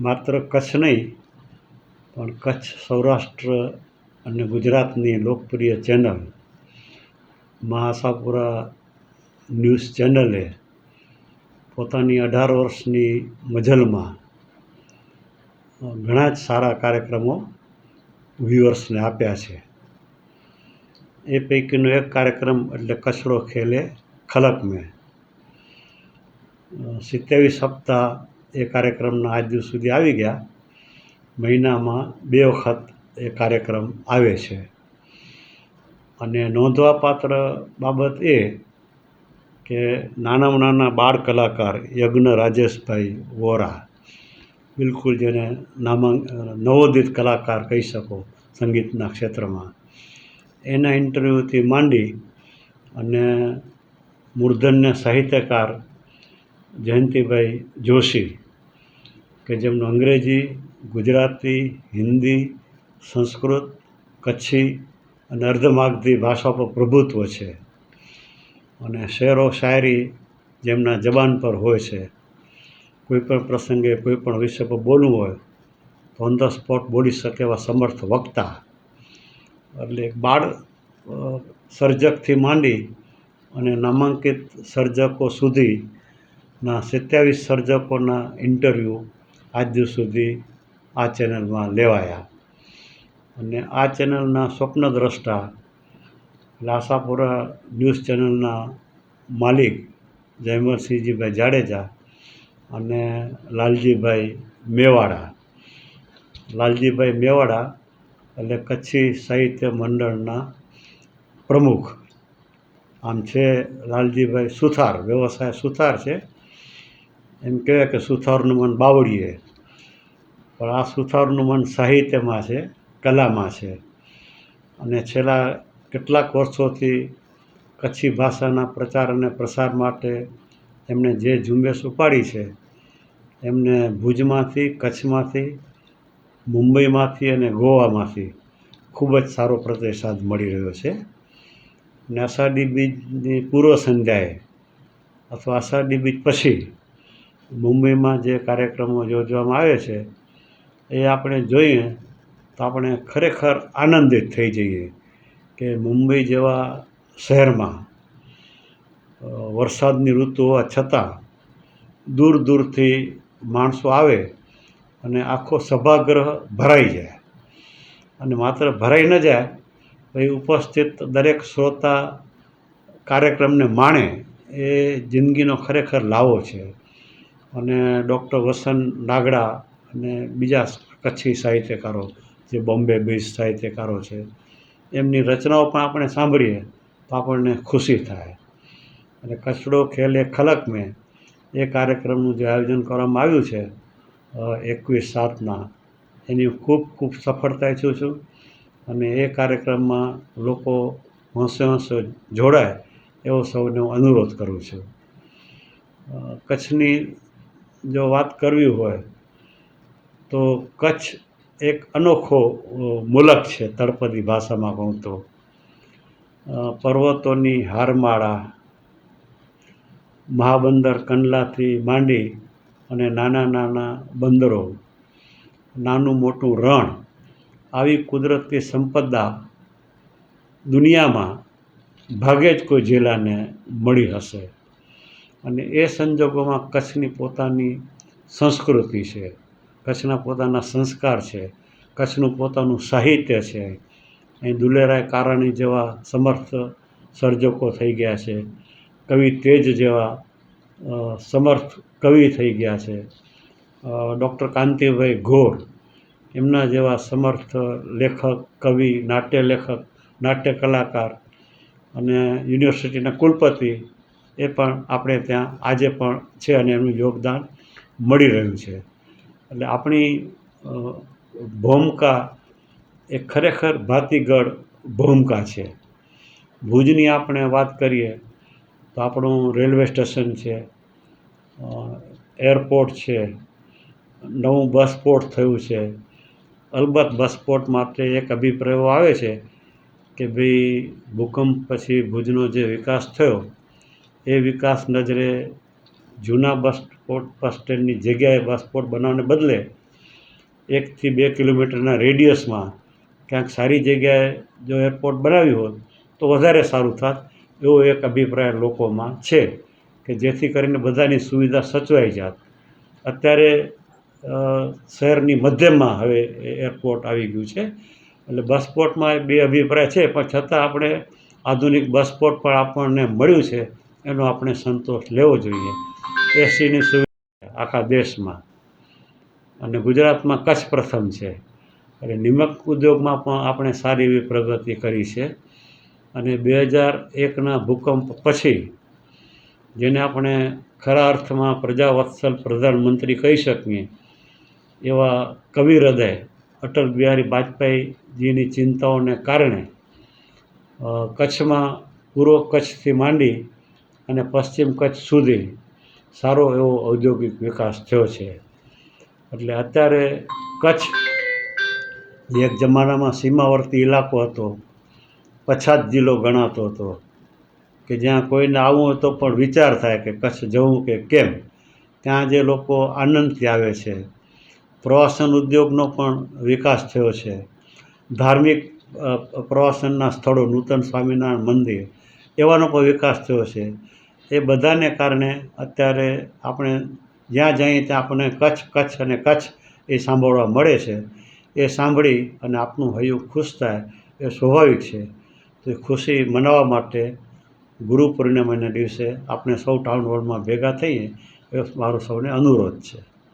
માત્ર કચ્છ નહીં, પણ કચ્છ સૌરાષ્ટ્ર અને ગુજરાતની લોકપ્રિય ચેનલ મહાસાપુરા ન્યૂઝ ચેનલે પોતાની અઢાર વર્ષની મજલમાં ઘણા જ સારા કાર્યક્રમો વ્યુઅર્સને આપ્યા છે. એ પૈકીનો એક કાર્યક્રમ એટલે કચરો ખેલે ખલક મેં સિત્યાવીસ સપ્તાહ એ કાર્યક્રમના આજ દિવસ સુધી આવી ગયા. મહિનામાં બે વખત એ કાર્યક્રમ આવે છે. અને નોંધવાપાત્ર બાબત એ કે નાનામાં નાના બાળ કલાકાર યજ્ઞ રાજેશભાઈ વોરા, બિલકુલ જેને નામાંક નવોદિત કલાકાર કહી શકો સંગીતના ક્ષેત્રમાં. એના ઇન્ટરવ્યૂથી માંડી અને મૂર્ધન્ય સાહિત્યકાર જયંતિભાઈ જોશી, કે જેમનું અંગ્રેજી, ગુજરાતી, હિન્દી, સંસ્કૃત, કચ્છી અને અર્ધમાગધી ભાષા પર પ્રભુત્વ છે. અને શેરો શાયરી જેમના જબાન પર હોય છે. કોઈ પણ પ્રસંગે કોઈ પણ વિષય પર બોલવું હોય, તો ઓન ધ સ્પોટ બોલી શકે એવા સમર્થ વક્તા. એટલે બાળ સર્જકથી માંડી અને નામાંકિત સર્જકો સુધીના સત્યાવીસ સર્જકોના ઇન્ટરવ્યૂ આજ સુધી આ ચેનલમાં લેવાયા. અને આ ચેનલના સ્વપ્નદ્રષ્ટા લાસાપુરા ન્યૂઝ ચેનલના માલિક જયમલસિંહજીભાઈ જાડેજા અને લાલજીભાઈ મેવાડા. લાલજીભાઈ મેવાડા એટલે કચ્છી સાહિત્ય મંડળના પ્રમુખ. આમ છે લાલજીભાઈ સુથાર, વ્યવસાય સુથાર છે. એમ કહેવાય કે સુથારનું મન બાવળીએ. પણ આ સુથારનું મન સાહિત્યમાં છે, કલામાં છે. અને છેલ્લા કેટલાક વર્ષોથી કચ્છી ભાષાના પ્રચાર અને પ્રસાર માટે એમણે જે ઝુંબેશ ઉપાડી છે, એમને ભુજમાંથી, કચ્છમાંથી, મુંબઈમાંથી અને ગોવામાંથી ખૂબ જ સારો પ્રતિસાદ મળી રહ્યો છે. અને અષાઢી બીજની પૂર્વ સંધ્યાએ અથવા અષાઢી બીજ પછી મુંબઈમાં જે કાર્યક્રમો યોજવામાં આવે છે, એ આપણે જોઈએ તો આપણે ખરેખર આનંદિત થઈ જઈએ કે મુંબઈ જેવા શહેરમાં વરસાદની ઋતુ હોવા છતાં દૂર દૂરથી માણસો આવે અને આખો સભાગૃહ ભરાઈ જાય. અને માત્ર ભરાઈ ન જાય પછી ઉપસ્થિત દરેક શ્રોતા કાર્યક્રમને માણે એ જિંદગીનો ખરેખર લાવો છે. અને ડૉક્ટર વસંત નાગડા અને બીજા કચ્છી સાહિત્યકારો, જે બોમ્બે બેઝ સાહિત્યકારો છે, એમની રચનાઓ પણ આપણે સાંભળીએ તો આપણને ખુશી થાય. અને કચડો, ખેલે ખલક મેં એ કાર્યક્રમનું જે આયોજન કરવામાં આવ્યું છે એકવીસ સાતના એની ખૂબ ખૂબ સફળતા ઈચ્છું છું. અને એ કાર્યક્રમમાં લોકો હોંશે હોંશે જોડાય એવો સૌને હું અનુરોધ કરું છું. કચ્છની જો વાત કરવી હોય, તો કચ્છ એક અનોખો મુલક છે તળપદી ભાષામાં કહું તો. પર્વતોની હારમાળા, મહાબંદર કંડલાથી માંડી અને નાના નાના બંદરો, નાનું મોટું રણ, આવી કુદરતી સંપદા દુનિયામાં ભાગે જ કોઈ જિલ્લાને મળી હશે. અને એ સંજોગોમાં કચ્છની પોતાની સંસ્કૃતિ છે. કચ્છના પોતાના સંસ્કાર છે. કચ્છનું પોતાનું સાહિત્ય છે. અહીં દુલેરાય કારાણી જેવા સમર્થ સર્જકો થઈ ગયા છે. કવિ તેજ જેવા સમર્થ કવિ થઈ ગયા છે. ડૉક્ટર કાંતિભાઈ ઘોર એમના જેવા સમર્થ લેખક, કવિ, નાટ્ય લેખક, નાટ્ય કલાકાર અને યુનિવર્સિટીના કુલપતિ એ પણ આપણે ત્યાં આજે પણ છે અને એમનું યોગદાન મળી રહ્યું છે. એટલે આપણી ભૂમિકા એ ખરેખર ભાતીગળ ભૂમિકા છે. ભુજની આપણે વાત કરીએ તો આપણું રેલવે સ્ટેશન છે એરપોર્ટ છે, નવું બસ પોર્ટ થયું છે. અલબત્ત બસ પોર્ટ માટે એક અભિપ્રાયો આવે છે કે ભાઈ ભૂકંપ પછી ભુજનો જે વિકાસ થયો એ વિકાસ નજરે જૂના બસ સ્પોટ, બસ સ્ટેન્ડની જગ્યાએ બસ સ્પોટ બનાવવાને બદલે એકથી બે કિલોમીટરના રેડિયસમાં ક્યાંક સારી જગ્યાએ જો એરપોર્ટ બનાવ્યું હોત તો વધારે સારું થાત એવો એક અભિપ્રાય લોકોમાં છે કે જેથી કરીને બધાની સુવિધા સચવાઈ જાત. અત્યારે શહેરની મધ્યમાં હવે એરપોર્ટ આવી ગયું છે. એટલે બસ પોર્ટમાં બે અભિપ્રાય છે, પણ છતાં આપણે આધુનિક બસ પોર્ટ પણ આપણને મળ્યું છે. એનો આપણે સંતોષ લેવો જોઈએ. એસીની સુવિધા આખા દેશમાં. અને ગુજરાતમાં કચ્છ પ્રથમ છે. એટલે નિમક ઉદ્યોગમાં પણ આપણે સારી એવી પ્રગતિ કરી છે. અને બે હજાર એકના ભૂકંપ પછી, જેને આપણે ખરા અર્થમાં પ્રજાવત્સલ પ્રધાનમંત્રી કહી શકીએ, એવા કવિ હૃદય અટલ બિહારી વાજપેયીજીની ચિંતાઓને કારણે કચ્છમાં પૂર્વ કચ્છથી માંડી અને પશ્ચિમ કચ્છ સુધી સારો એવો ઔદ્યોગિક વિકાસ થયો છે. એટલે અત્યારે કચ્છ એક જમાનામાં સીમાવર્તી ઇલાકો હતો, પછાત જિલ્લો ગણાતો હતો, કે જ્યાં કોઈને આવવું હોય તો પણ વિચાર થાય કે કચ્છ જવું કે કેમ. ત્યાં જે લોકો આનંદથી આવે છે. પ્રવાસન ઉદ્યોગનો પણ વિકાસ થયો છે. ધાર્મિક પ્રવાસનના સ્થળો નૂતન સ્વામિનારાયણ મંદિર, એવાનો પણ વિકાસ થયો છે. એ બધાને કારણે અત્યારે આપણે જ્યાં જઈએ ત્યાં આપણને કચ્છ કચ્છ અને કચ્છ એ સાંભળવા મળે છે. એ સાંભળી અને આપણું હૈયું ખુશ થાય એ સ્વાભાવિક છે. તો એ ખુશી મનાવવા માટે ગુરુ પૂર્ણિમાના દિવસે આપણે સૌ ટાઉન હોલમાં ભેગા થઈએ એ મારો સૌને અનુરોધ છે.